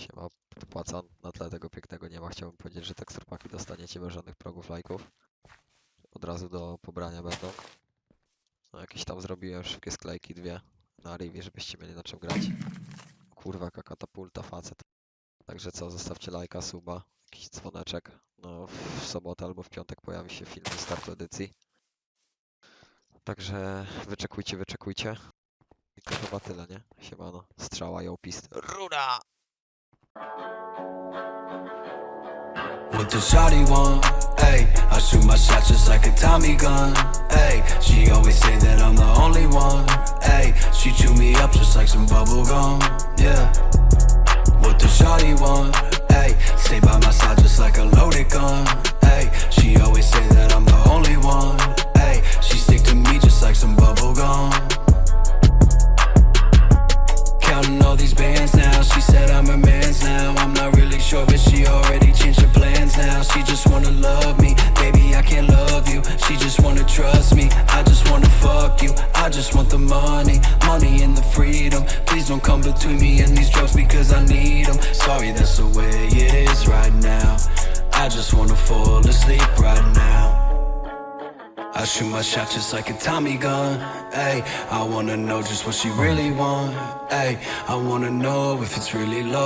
Siema, płacan na tle tego pięknego nieba. Chciałbym powiedzieć, że teksturpaki dostaniecie bez żadnych progów lajków. Od razu do pobrania będą. No, jakieś tam zrobiłem szybkie sklejki, dwie na Rivi, żebyście mieli na czym grać. Kurwa, jaka katapulta, facet. Także co, zostawcie lajka, suba, jakiś dzwoneczek. No, w sobotę albo w piątek pojawi się film startu edycji. Także wyczekujcie, wyczekujcie. I to chyba tyle, nie? Siemano, strzała i opis. Rura! What the shawty want? Ayy, I shoot my shot just like a Tommy gun. Ayy, she always say that I'm the only one. Ayy, she chew me up just like some bubble gum. Yeah. She already changed her plans now. She just wanna love me, baby. I can't love you. She just wanna trust me. I just wanna fuck you. I just want the money, money and the freedom. Please don't come between me and these drugs because I need them. Sorry, that's the way it is right now. I just wanna fall asleep right now. I shoot my shot just like a Tommy gun. Ayy, I wanna know just what she really want. Ayy, I wanna know if it's really love.